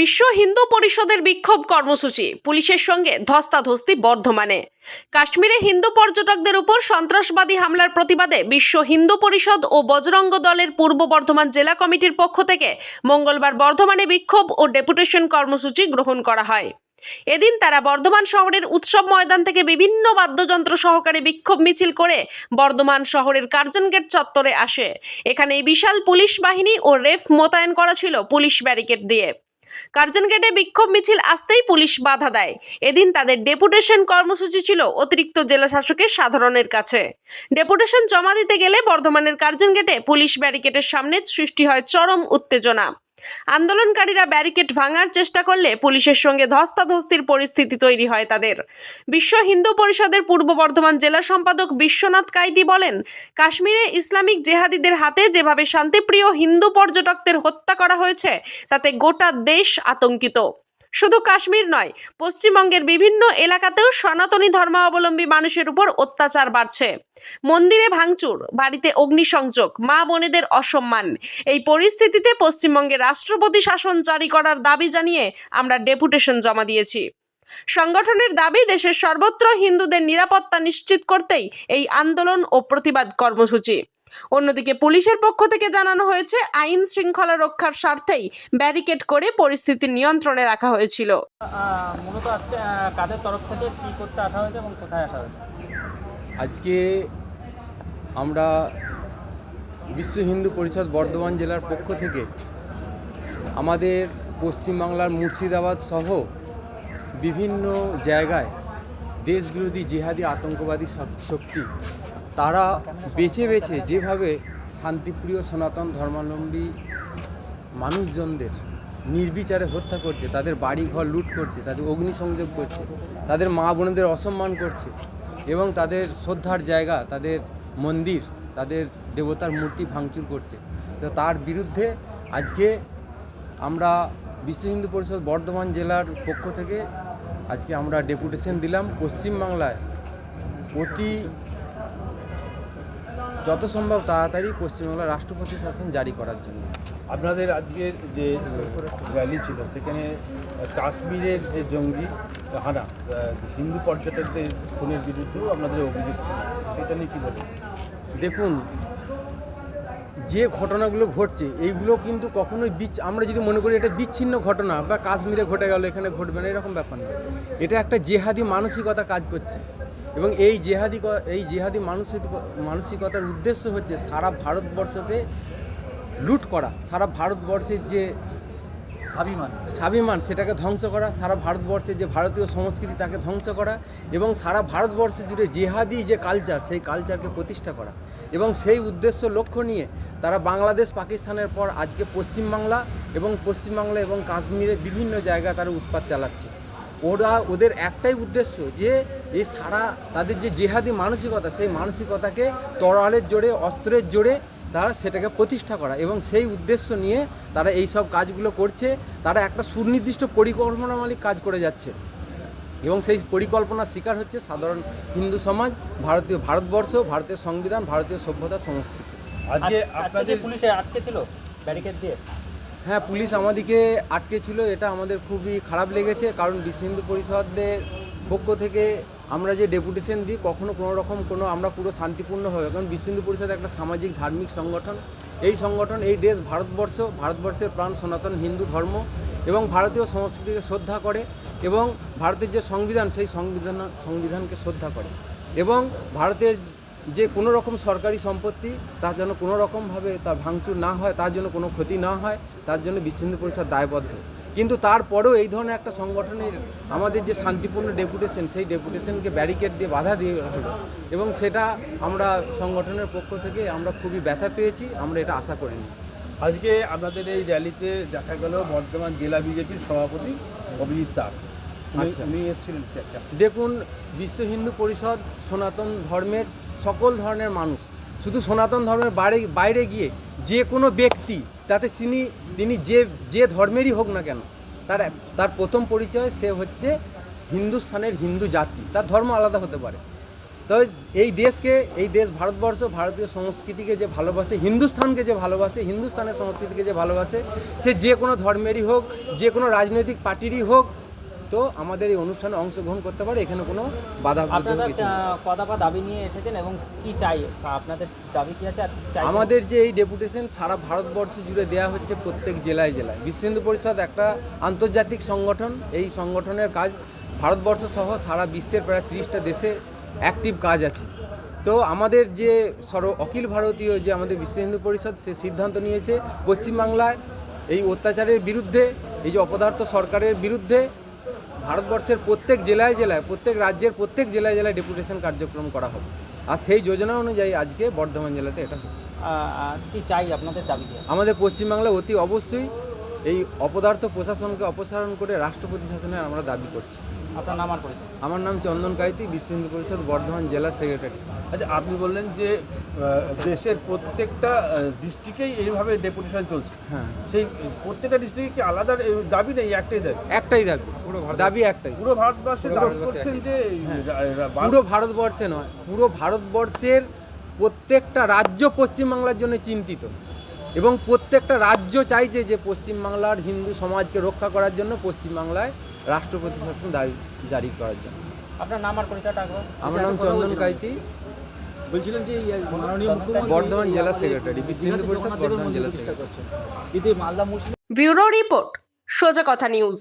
বিশ্ব হিন্দু পরিষদের বিক্ষোভ কর্মসূচি। পুলিশের সঙ্গে ধস্তাধস্তি বর্ধমানে। কাশ্মীরে হিন্দু পর্যটকদের উপর সন্ত্রাসবাদী হামলার প্রতিবাদে বিশ্ব হিন্দু পরিষদ ও বজরঙ্গ দলের পূর্ব বর্ধমান জেলা কমিটির পক্ষ থেকে মঙ্গলবার বর্ধমানে বিক্ষোভ ও ডেপুটেশন কর্মসূচি গ্রহণ করা হয়। এদিন তারা বর্ধমান শহরের উৎসব ময়দান থেকে বিভিন্ন বাদ্যযন্ত্র সহকারে বিক্ষোভ মিছিল করে বর্ধমান শহরের কার্জন গেট চত্বরে আসে। এখানে বিশাল পুলিশ বাহিনী ও রেফ মোতায়েন করা ছিল পুলিশ ব্যারিকেড দিয়ে। কার্জন গেটে বিক্ষোভ মিছিল আসতেই পুলিশ বাধা দেয়। এদিন তাদের ডেপুটেশন কর্মসূচি ছিল অতিরিক্ত জেলা শাসকের সাধারণের কাছে। ডেপুটেশন জমা দিতে গেলে বর্ধমানের কার্জন গেটে পুলিশ ব্যারিকেডের সামনে সৃষ্টি হয় চরম উত্তেজনা। আন্দোলনকারীরা ব্যারিকেড ভাঙার চেষ্টা করলে পুলিশের সঙ্গে ধস্তাধস্তির পরিস্থিতি তৈরি হয় তাদের। বিশ্ব হিন্দু পরিষদের পূর্ব বর্ধমান জেলা সম্পাদক বিশ্বনাথ কাইতি বলেন, কাশ্মীরে ইসলামিক জেহাদিদের হাতে যেভাবে শান্তিপ্রিয় হিন্দু পর্যটকদের হত্যা করা হয়েছে, তাতে গোটা দেশ আতঙ্কিত। শুধু কাশ্মীর নয়, পশ্চিমবঙ্গের বিভিন্ন এলাকাতেও সনাতনী ধর্মাবলম্বী মানুষের উপর অত্যাচার বাড়ছে। মন্দিরে ভাঙচুর, বাড়িতে অগ্নিসংযোগ, মা বোনেদের অসম্মান, এই পরিস্থিতিতে পশ্চিমবঙ্গে রাষ্ট্রপতি শাসন জারি করার দাবি জানিয়ে আমরা ডেপুটেশন জমা দিয়েছি। সংগঠনের দাবি, দেশের সর্বত্র হিন্দুদের নিরাপত্তা নিশ্চিত করতেই এই আন্দোলন ও প্রতিবাদ কর্মসূচি। অন্যদিকে পুলিশের পক্ষ থেকে জানানো হয়েছে আইন শৃঙ্খলা রক্ষার স্বার্থেই ব্যারিকেড করে পরিস্থিতি নিয়ন্ত্রণে রাখা হয়েছিল। মূলত আজকে কাদের তরফ থেকে কী করতে আসা হয়েছে এবং কোথায় আসা হয়েছে? আজকে আমরা বিশ্ব হিন্দু পরিষদ বর্ধমান জেলার পক্ষ থেকে আমাদের পশ্চিমবাংলার মুর্শিদাবাদ সহ বিভিন্ন জায়গায় দেশবিরোধী জিহাদি আতঙ্কবাদী শক্তি তারা বেছে বেছে যেভাবে শান্তিপ্রিয় সনাতন ধর্মাবলম্বী মানুষজনদের নির্বিচারে হত্যা করছে, তাদের বাড়ি ঘর লুট করছে, তাদের অগ্নিসংযোগ করছে, তাদের মা বোনদের অসম্মান করছে এবং তাদের শ্রদ্ধার জায়গা, তাদের মন্দির, তাদের দেবতার মূর্তি ভাঙচুর করছে। তো তার বিরুদ্ধে আজকে আমরা বিশ্ব হিন্দু পরিষদ বর্ধমান জেলার পক্ষ থেকে আজকে আমরা ডেপুটেশন দিলাম। পশ্চিমবাংলায় অতি যত সম্ভব তাড়াতাড়ি পশ্চিমবাংলার রাষ্ট্রপতি শাসন জারি করার জন্য। আপনাদের আজকের যে র্যালি ছিল সেখানে কাশ্মীরের যে জঙ্গি হানা হিন্দু পর্যটকদের খুনের বিরুদ্ধেও আপনাদের অভিযোগ ছিল সেটা নিয়ে কী বলবেন? দেখুন যে ঘটনাগুলো ঘটছে এইগুলো কিন্তু কখনোই বিচ আমরা যদি মনে করি এটা বিচ্ছিন্ন ঘটনা বা কাশ্মীরে ঘটে গেল এখানে ঘটবে না এরকম ব্যাপার না। এটা একটা জেহাদি মানসিকতা কাজ করছে। এবং এই জেহাদি এই জেহাদি মানসিক মানসিকতার উদ্দেশ্য হচ্ছে সারা ভারতবর্ষকে লুট করা সারা ভারতবর্ষের যে স্বাভিমান। স্বাভিমান সেটাকে ধ্বংস করা সারা ভারতবর্ষে যে ভারতীয় সংস্কৃতি তাকে ধ্বংস করা এবং সারা ভারতবর্ষ জুড়ে জেহাদি যে কালচার সেই কালচারকে প্রতিষ্ঠা করা এবং সেই উদ্দেশ্য লক্ষ্য নিয়ে তারা বাংলাদেশ পাকিস্তানের পর আজকে পশ্চিমবাংলা এবং পশ্চিমবাংলা এবং কাশ্মীরে বিভিন্ন জায়গায় তারা উৎপাত চালাচ্ছে। ওরা ওদের একটাই উদ্দেশ্য যে এই সারা তাদের যে জেহাদি মানসিকতা সেই মানসিকতাকে তরোয়ালের জোরে অস্ত্রের জোরে তারা সেটাকে প্রতিষ্ঠা করা এবং সেই উদ্দেশ্য নিয়ে তারা এই সব কাজগুলো করছে। তারা একটা সুনির্দিষ্ট পরিকল্পনা মালিক কাজ করে যাচ্ছে। এবং সেই পরিকল্পনার শিকার হচ্ছে সাধারণ হিন্দু সমাজ ভারতীয় ভারতবর্ষ ভারতীয় সংবিধান ভারতীয় সভ্যতা সংস্কৃতি। আজকে আজকে আপনাদের পুলিশে আটকে ছিল? ব্যারিকেড দিয়ে? হ্যাঁ পুলিশ আমাদেরকে আটকে ছিল এটা আমাদের খুবই খারাপ লেগেছে, কারণ বিশ্ব হিন্দু পরিষদের পক্ষ থেকে আমরা যে ডেপুটেশন দিই, কখনো কোনো রকম কোনো আমরা পুরো শান্তিপূর্ণভাবে কারণ বিশ্ব হিন্দু পরিষদ একটা সামাজিক, ধার্মিক সংগঠন। এই সংগঠন, এই দেশ ভারতবর্ষ, ভারতবর্ষের প্রাণ সনাতন হিন্দু ধর্ম এবং ভারতীয় সংস্কৃতিকে শ্রদ্ধা করে এবং ভারতের যে সংবিধান, সেই সংবিধান, সংবিধানকে শ্রদ্ধা করে। এবং ভারতের যে কোনো রকম সরকারি সম্পত্তি তার যেন কোনো রকমভাবে তার ভাঙচুর না হয় তার জন্য কোনো ক্ষতি না হয় তার জন্য বিশ্ব হিন্দু পরিষদ দায়বদ্ধ। কিন্তু তারপরেও এই ধরনের একটা সংগঠনের আমাদের যে শান্তিপূর্ণ ডেপুটেশন সেই ডেপুটেশনকে ব্যারিকেড দিয়ে বাধা দিয়ে হলো এবং সেটা আমরা সংগঠনের পক্ষ থেকে আমরা খুবই ব্যথা পেয়েছি আমরা এটা আশা করিনি। আজকে আপনাদের এই র্যালিতে দেখা গেল বর্ধমান জেলা বিজেপির সভাপতি অভিজিৎ দাস। আচ্ছা। উনি এসেছিলেন দেখুন বিশ্ব হিন্দু পরিষদ সনাতন ধর্মের সকল ধরনের মানুষ, শুধু সনাতন ধর্মের বাইরে বাইরে গিয়ে যে কোনো ব্যক্তি, তাতে তিনি তিনি যে যে ধর্মেরই হোক না কেন, তার তার প্রথম পরিচয় সে হচ্ছে হিন্দুস্থানের হিন্দু জাতি, তার ধর্ম আলাদা হতে পারে। তো এই দেশকে, এই দেশ ভারতবর্ষ, ভারতীয় সংস্কৃতিকে যে ভালোবাসে, হিন্দুস্থানকে যে ভালোবাসে, হিন্দুস্থানের সংস্কৃতিকে যে ভালোবাসে, সে যে কোনো ধর্মেরই হোক, যে কোনো রাজনৈতিক পার্টিরই হোক তো আমাদের এই অনুষ্ঠানে অংশগ্রহণ করতে পারে এখানে কোনো বাধা আপনারা কিছু নেই। দাবি নিয়ে এসেছেন এবং কি চাই? আপনাদের দাবি কি আছে আমাদের যে এই ডেপুটেশন সারা ভারতবর্ষ জুড়ে দেওয়া হচ্ছে প্রত্যেক জেলায় জেলায়। বিশ্ব হিন্দু পরিষদ একটা আন্তর্জাতিক সংগঠন এই সংগঠনের কাজ ভারতবর্ষ সহ সারা বিশ্বের প্রায় তিরিশটা দেশে অ্যাক্টিভ কাজ আছে। তো আমাদের যে সর্ব অখিল ভারতীয় যে আমাদের বিশ্ব হিন্দু পরিষদ সে সিদ্ধান্ত নিয়েছে পশ্চিমবাংলায় এই অত্যাচারের বিরুদ্ধে এই যে অপদার্থ সরকারের বিরুদ্ধে ভারতবর্ষের প্রত্যেক জেলায় জেলায় প্রত্যেক রাজ্যের প্রত্যেক জেলায় জেলায় ডেপুটেশন কার্যক্রম করা হবে। আর সেই যোজনা অনুযায়ী আজকে বর্ধমান জেলাতে এটা হচ্ছে। আর কি চাই আপনাদের দাবি আমাদের পশ্চিমবাংলা অতি অবশ্যই এই অপদার্থ প্রশাসনকে অপসারণ করে রাষ্ট্রপতি শাসনের আমরা দাবি করছি। আপনার নাম আর পরিচয়? আমার নাম চন্দন কাইতি বিশ্ব হিন্দু পরিষদ বর্ধমান জেলা সেক্রেটারি আচ্ছা আপনি বললেন যে দেশের প্রত্যেকটা ডিস্ট্রিক্টেই এইভাবে ডেপুটেশন চলছে। হ্যাঁ। সেই প্রত্যেকটা ডিস্ট্রিক্টে কি আলাদা দাবি নেই একটাই দাবি? একটাই দাবি। পুরো দাবি একটাই। পুরো ভারতবর্ষে দাবি করছেন যে হ্যাঁ। পুরো ভারতবর্ষে নয় পুরো ভারতবর্ষের প্রত্যেকটা রাজ্য পশ্চিমবাংলার জন্য চিন্তিত। এবং প্রত্যেকটা রাজ্য চাইছে যে পশ্চিমবাংলার হিন্দু সমাজকে রক্ষা করার জন্য পশ্চিমবাংলায় রাষ্ট্রপতি শাসন জারি করার জন্য। আপনার নাম আর পরিচয়টা আমার নাম চন্দন কাইতি। বলছিলেন যে মাননীয় মুখ্যমন্ত্রী বর্ধমান জেলা সেক্রেটারি বিশ্ব পরিষদ বর্ধমান জেলা সেক্রেটারি। ইতি মালদা মুসলিম ব্যুরো রিপোর্ট সোজা কথা নিউজ।